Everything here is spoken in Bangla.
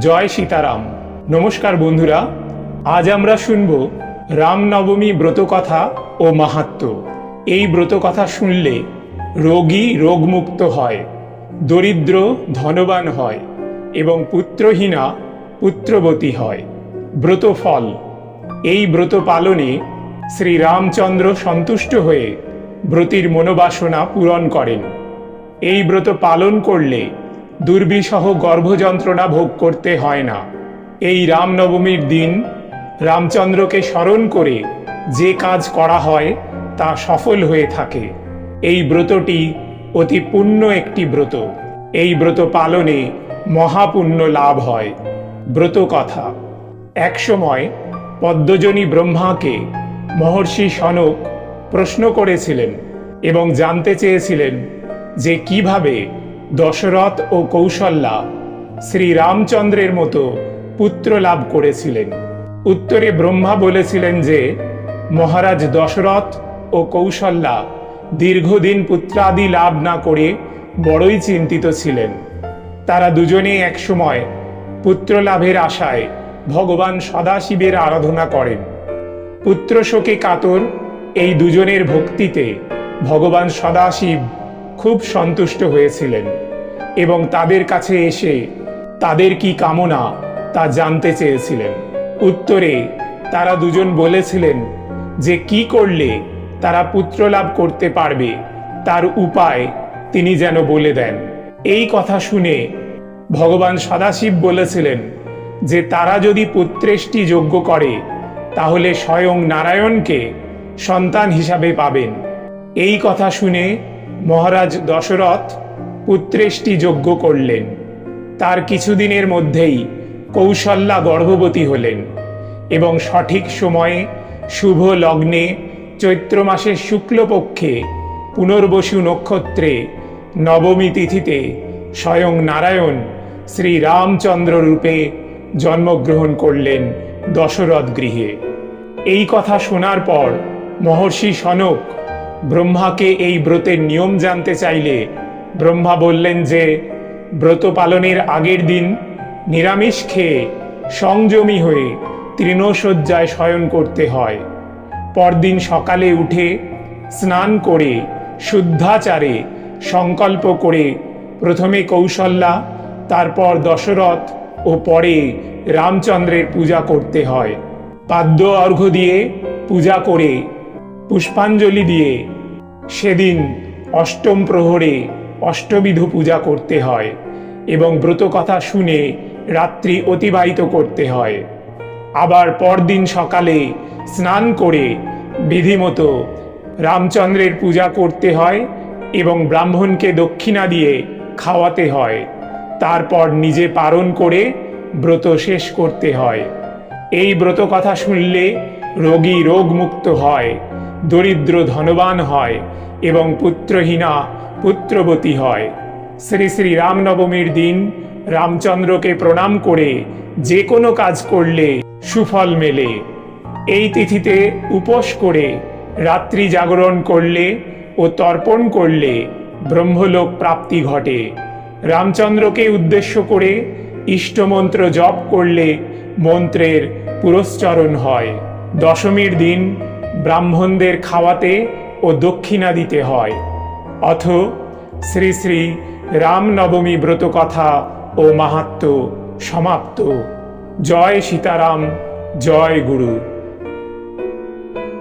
জয় সীতারাম। নমস্কার বন্ধুরা, আজ আমরা শুনব রামনবমী ব্রতকথা ও মাহাত্ম্য এই ব্রতকথা শুনলে রোগী রোগমুক্ত হয়, দরিদ্র ধনবান হয় এবং পুত্রহীনা পুত্রবতী হয়। ব্রতফল। এই ব্রত পালনে শ্রী রামচন্দ্র সন্তুষ্ট হয়ে ব্রতির মনোবাসনা পূরণ করেন। এই ব্রত পালন করলে দুর্বিসহ গর্ভযন্ত্রণা ভোগ করতে হয় না। এই রামনবমীর দিন রামচন্দ্রকে স্মরণ করে যে কাজ করা হয়, তা সফল হয়ে থাকে। এই ব্রতটি অতি পুণ্য একটি ব্রত। এই ব্রত পালনে মহাপুণ্য লাভ হয়। ব্রত কথা। একসময় পদ্মজনী ব্রহ্মাকে মহর্ষি সনক প্রশ্ন করেছিলেন এবং জানতে চেয়েছিলেন যে কীভাবে দশরথ ও কৌশল্যা শ্রী রামচন্দ্রের মতো পুত্র লাভ করেছিলেন। উত্তরে ব্রহ্মা বলেছিলেন যে, মহারাজ দশরথ ও কৌশল্যা দীর্ঘদিন পুত্রাদি লাভ না করে বড়ই চিন্তিত ছিলেন। তারা দুজনেই একসময় পুত্র লাভের আশায় ভগবান সদাশিবের আরাধনা করেন। পুত্র শোকে কাতর এই দুজনের ভক্তিতে ভগবান সদাশিব খুব সন্তুষ্ট হয়েছিলেন এবং তাদের কাছে এসে তাদের কি কামনা তা জানতে চেয়েছিলেন। উত্তরে তারা দুজন বলেছিলেন যে কি করলে তারা পুত্র লাভ করতে পারবে, তার উপায় তিনি যেন বলে দেন। এই কথা শুনে ভগবান সদাশিব বলেছিলেন যে তারা যদি পুত্রেষ্টি যোগ্য করে, তাহলে স্বয়ং নারায়ণকে সন্তান হিসাবে পাবেন। এই কথা শুনে মহারাজ দশরথ পুত্রেষ্টি যজ্ঞ করলেন। তার কিছুদিনের মধ্যেই কৌশল্যা গর্ভবতী হলেন এবং সঠিক সময়ে শুভ লগ্নে চৈত্র মাসের শুক্লপক্ষে পুনর্বসু নক্ষত্রে নবমী তিথিতে স্বয়ং নারায়ণ শ্রী রামচন্দ্র রূপে জন্মগ্রহণ করলেন দশরথ গৃহে। এই কথা শোনার পর মহর্ষি সনক ব্রহ্মাকে এই ব্রতের নিয়ম জানতে চাইলে ব্রহ্মা বললেন যে, ব্রত পালনের আগের দিন নিরামিষ খেয়ে সংযমী হয়ে তৃণশয্যায় শয়ন করতে হয়। পরদিন সকালে উঠে স্নান করে, শুদ্ধাচারে সংকল্প করে প্রথমে কৌশল্যা, তারপর দশরথ ও পরে রামচন্দ্রের পূজা করতে হয়। পাদ্য অর্ঘ্য দিয়ে পূজা করে পুষ্পাঞ্জলি দিয়ে সেদিন অষ্টম প্রহরে অষ্টবিধ পূজা করতে হয় এবং ব্রত কথা শুনে রাত্রি অতিবাহিত করতে হয়। আবার পরদিন সকালে স্নান করে বিধিমতো রামচন্দ্রের পূজা করতে হয় এবং ব্রাহ্মণকে দক্ষিণা দিয়ে খাওয়াতে হয়। তারপর নিজে পালন করে ব্রত শেষ করতে হয়। এই ব্রত কথা শুনলে রোগী রোগমুক্ত হয়। দরিদ্র ধনবান হয় এবং পুত্রহীনা পুত্রবতী হয়। শ্রী শ্রী রামনবমীর দিন রামচন্দ্রকে প্রণাম করে যে কোনো কাজ করলে সুফল মেলে। এই তিথিতে উপোস করে, রাত্রি জাগরণ করলে ও তর্পণ করলে ব্রহ্মলোক প্রাপ্তি ঘটে। রামচন্দ্রকে উদ্দেশ্য করে ইষ্টমন্ত্র জপ করলে মন্ত্রের পুরস্চরণ হয়। দশমীর দিন ব্রাহ্মণদের খাওয়াতে ও দক্ষিণা দিতে হয়। অথ শ্রী শ্রী রামনবমী ব্রতকথা ও মাহাত্ম সমাপ্ত। জয় সীতারাম, জয় গুরু।